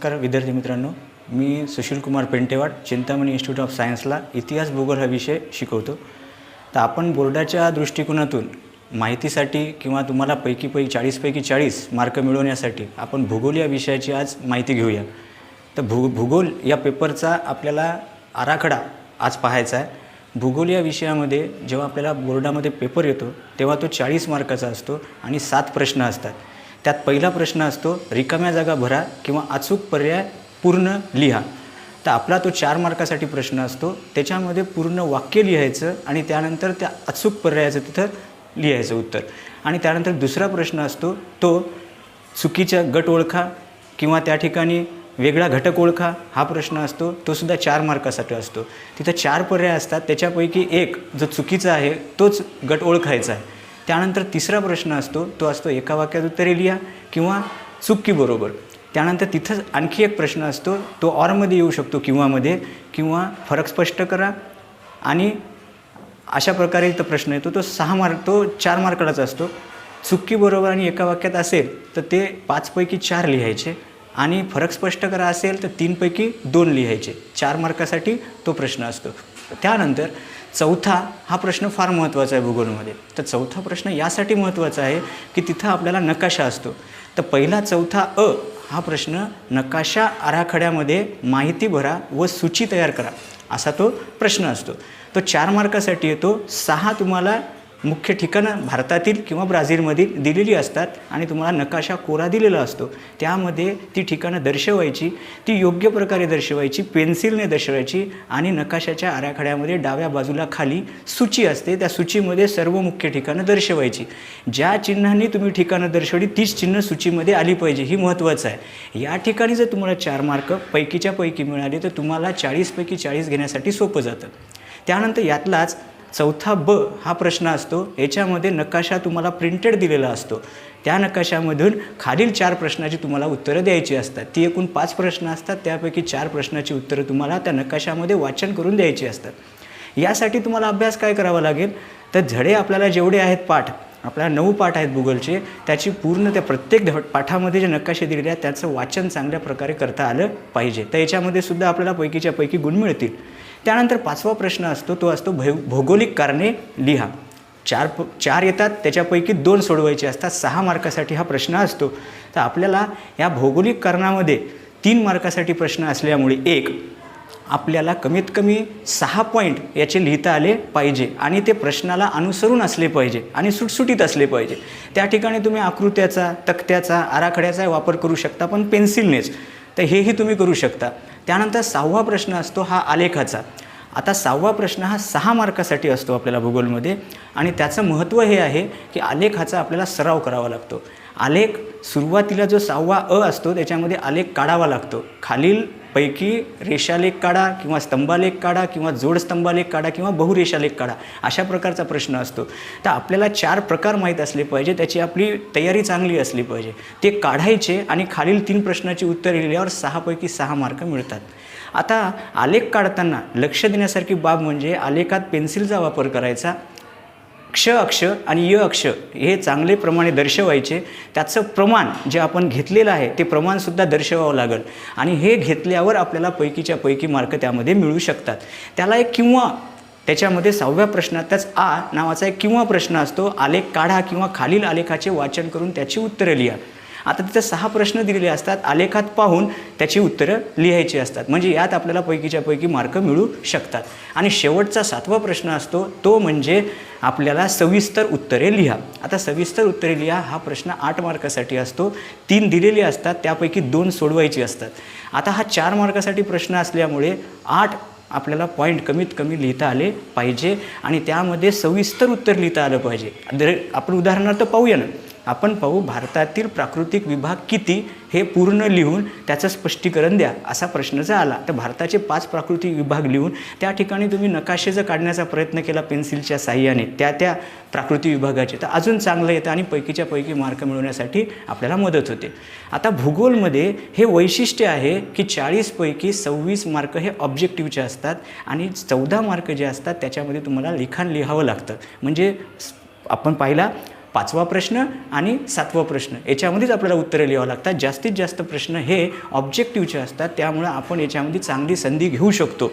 नमस्कार विद्यार्थी मित्रांनो मी सुशील कुमार पेंटेवाड चिंतामणी इन्स्टिट्यूट ऑफ सायन्सला इतिहास भूगोल हा विषय शिकवतो. तर आपण बोर्डाच्या दृष्टिकोनातून माहितीसाठी किंवा तुम्हाला पैकीपैकी चाळीसपैकी चाळीस मार्क मिळवण्यासाठी आपण भूगोल या विषयाची आज माहिती घेऊया. तर भू भूगोल या पेपरचा आपल्याला आराखडा आज पाहायचा आहे. भूगोल या विषयामध्ये जेव्हा आपल्याला बोर्डामध्ये पेपर येतो तेव्हा तो चाळीस मार्काचा असतो आणि सात प्रश्न असतात. त्यात पहिला प्रश्न असतो रिकाम्या जागा भरा किंवा अचूक पर्याय पूर्ण लिहा. तर आपला तो चार मार्कासाठी प्रश्न असतो त्याच्यामध्ये पूर्ण वाक्य लिहायचं आणि त्यानंतर त्या अचूक पर्यायाचं तिथं लिहायचं उत्तर. आणि त्यानंतर दुसरा प्रश्न असतो तो चुकीच्या गट ओळखा किंवा त्या ठिकाणी वेगळा घटक ओळखा हा प्रश्न असतो तो सुद्धा चार मार्कासाठी असतो. तिथं चार पर्याय असतात त्याच्यापैकी एक जो चुकीचा आहे तोच गट ओळखायचा आहे. त्यानंतर तिसरा प्रश्न असतो तो असतो एका वाक्यात उत्तरे लिहा किंवा चुकी बरोबर. त्यानंतर तिथंच आणखी एक प्रश्न असतो तो ऑरमध्ये येऊ शकतो किंवामध्ये किंवा फरक स्पष्ट करा. आणि अशा प्रकारे तो प्रश्न येतो तो सहा मार्क तो चार मार्काचा असतो. चुकी बरोबर आणि एका वाक्यात असेल तर ते पाचपैकी चार लिहायचे. आणि फरक स्पष्ट करा असेल तर तीनपैकी दोन लिहायचे. चार मार्कासाठी तो प्रश्न असतो. त्यानंतर चौथा हा प्रश्न फार महत्त्वाचा आहे भूगोलमध्ये. तर चौथा प्रश्न यासाठी महत्त्वाचा आहे की तिथं आपल्याला नकाशा असतो. तर पहिला चौथा अ हा प्रश्न नकाशा आराखड्यामध्ये माहिती भरा व सूची तयार करा. असा तो प्रश्न असतो. तो चार मार्कासाठी येतो. सहा तुम्हाला मुख्य ठिकाणं भारतातील किंवा ब्राझीलमधील दिलेली असतात आणि तुम्हाला नकाशा कोरा दिलेला असतो. त्यामध्ये ती ठिकाणं दर्शवायची ती योग्य प्रकारे दर्शवायची पेन्सिलने दर्शवायची आणि नकाशाच्या आराखड्यामध्ये डाव्या बाजूला खाली सूची असते. त्या सूचीमध्ये सर्व मुख्य ठिकाणं दर्शवायची. ज्या चिन्हांनी तुम्ही ठिकाणं दर्शवली तीच चिन्ह सूचीमध्ये आली पाहिजे. ही महत्त्वाचं आहे. या ठिकाणी जर तुम्हाला चार मार्क पैकीच्या पैकी मिळाले तर तुम्हाला चाळीसपैकी चाळीस घेण्यासाठी सोपं जातं. त्यानंतर यातलाच चौथा ब हा प्रश्न असतो याच्यामध्ये नकाशा तुम्हाला प्रिंटेड दिलेला असतो. त्या नकाशामधून खालील चार प्रश्नाची तुम्हाला उत्तरं द्यायची असतात. ती एकूण पाच प्रश्न असतात त्यापैकी चार प्रश्नाची उत्तरं तुम्हाला त्या नकाशामध्ये वाचन करून द्यायची असतात. यासाठी तुम्हाला अभ्यास काय करावा लागेल? तर धडे आपल्याला जेवढे आहेत पाठ आपल्याला नऊ पाठ आहेत गुगलचे त्याची पूर्ण त्या प्रत्येक धड पाठामध्ये जे नकाशे दिलेले आहेत त्याचं वाचन चांगल्या प्रकारे करता आलं पाहिजे. तर याच्यामध्ये सुद्धा आपल्याला पैकीच्या पैकी गुण मिळतील. त्यानंतर पाचवा प्रश्न असतो तो असतो भौ भौगोलिक कारणे लिहा. चार प चार येतात त्याच्यापैकी दोन सोडवायचे असतात सहा मार्कासाठी हा प्रश्न असतो. तर आपल्याला या भौगोलिक कारणामध्ये तीन मार्कासाठी प्रश्न असल्यामुळे एक आपल्याला कमीत कमी सहा पॉईंट याचे लिहिता आले पाहिजे आणि ते प्रश्नाला अनुसरून असले पाहिजे आणि सुटसुटीत असले पाहिजे. त्या ठिकाणी तुम्ही आकृत्याचा तक्त्याचा आराखड्याचा वापर करू शकता पण पेन्सिलनेच तर हेही तुम्ही करू शकता. त्यानंतर सहावा प्रश्न असतो हा आलेखाचा. आता सहावा प्रश्न हा सहा मार्कासाठी असतो आपल्याला भूगोलमध्ये आणि त्याचं महत्त्व हे आहे की आलेखाचा आपल्याला सराव करावा लागतो. आलेख सुरुवातीला जो सहावा अ असतो त्याच्यामध्ये आलेख काढावा लागतो. खालील पैकी रेषालेख काढा किंवा स्तंभालेख काढा किंवा जोडस्तंभालेख काढा किंवा बहुरेषालेख काढा अशा प्रकारचा प्रश्न असतो. तर आपल्याला चार प्रकार माहीत असले पाहिजे त्याची आपली तयारी चांगली असली पाहिजे. ते काढायचे आणि खालील तीन प्रश्नाची उत्तरे लिहिल्यावर सहापैकी सहा मार्क मिळतात. आता आलेख काढताना लक्ष देण्यासारखी बाब म्हणजे आलेखात पेन्सिलचा वापर करायचा क्ष अक्ष आणि य अक्ष हे चांगले प्रमाणे दर्शवायचे. त्याचं प्रमाण जे आपण घेतलेलं आहे ते प्रमाणसुद्धा दर्शवावं लागेल. आणि हे घेतल्यावर आपल्याला पैकीच्या पैकी मार्क त्यामध्ये मिळू शकतात. त्याला एक किंवा त्याच्यामध्ये सहाव्या प्रश्नातच आ नावाचा एक किंवा प्रश्न असतो. आलेख काढा किंवा खालील आलेखाचे वाचन करून त्याची उत्तरं लिहा. आता तिथं सहा प्रश्न दिलेले असतात आलेखात पाहून त्याची उत्तरं लिहायची असतात. म्हणजे यात आपल्याला पैकीच्या पैकी मार्क मिळू शकतात. आणि शेवटचा सातवा प्रश्न असतो तो म्हणजे आपल्याला सविस्तर उत्तरे लिहा. आता सविस्तर उत्तरे लिहा हा प्रश्न आठ मार्कासाठी असतो. तीन दिलेले असतात त्यापैकी दोन सोडवायची असतात. आता हा चार मार्कासाठी प्रश्न असल्यामुळे आठ आपल्याला पॉईंट कमीत कमी लिहिता आले पाहिजे आणि त्यामध्ये सविस्तर उत्तर लिहिता आलं पाहिजे. जर आपण उदाहरणार्थ पाहूया ना आपण पाहू भारतातील प्राकृतिक विभाग किती हे पूर्ण लिहून त्याचं स्पष्टीकरण द्या असा प्रश्न जर आला. तर भारताचे पाच प्राकृतिक विभाग लिहून त्या ठिकाणी तुम्ही नकाशे जर काढण्याचा प्रयत्न केला पेन्सिलच्या साह्याने त्या त्या प्राकृतिक विभागाचे. तर अजून चांगलं येतं आणि पैकीच्या पैकी मार्क मिळवण्यासाठी आपल्याला मदत होते. आता भूगोलमध्ये हे वैशिष्ट्य आहे की चाळीसपैकी सव्वीस मार्क हे ऑब्जेक्टिव्हचे असतात आणि चौदा मार्क जे असतात त्याच्यामध्ये तुम्हाला लिखाण लिहावं लागतं. म्हणजे आपण पाहिला पाचवा प्रश्न आणि सातवा प्रश्न. याच्यामध्येच आपल्याला उत्तरं लिहावं लागतात. जास्तीत जास्त प्रश्न हे ऑब्जेक्टिव्हचे असतात. त्यामुळं आपण याच्यामध्ये चांगली संधी घेऊ शकतो.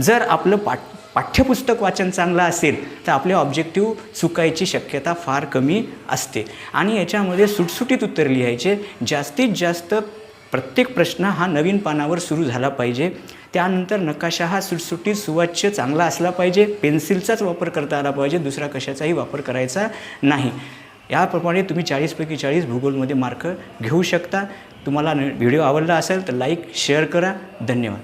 जर आपलं पाठ पाठ्यपुस्तक वाचन चांगलं असेल तर आपले ऑब्जेक्टिव्ह चुकायची शक्यता फार कमी असते. आणि याच्यामध्ये सुटसुटीत उत्तर लिहायचे. जास्तीत जास्त प्रत्येक प्रश्न हा नवीन पानावर सुरू झाला पाहिजे. त्यानंतर नकाशा हा सुटसुटीत सुवाच्य चांगला असला पाहिजे. पेन्सिलचाच वापर करता आला पाहिजे. दुसरा कशाचाही वापर करायचा नाही. याप्रमाणे तुम्ही चाळीसपैकी चाळीस भूगोलमध्ये मार्क घेऊ शकता. तुम्हाला न- व्हिडिओ आवडला असेल तर लाईक शेअर करा. धन्यवाद.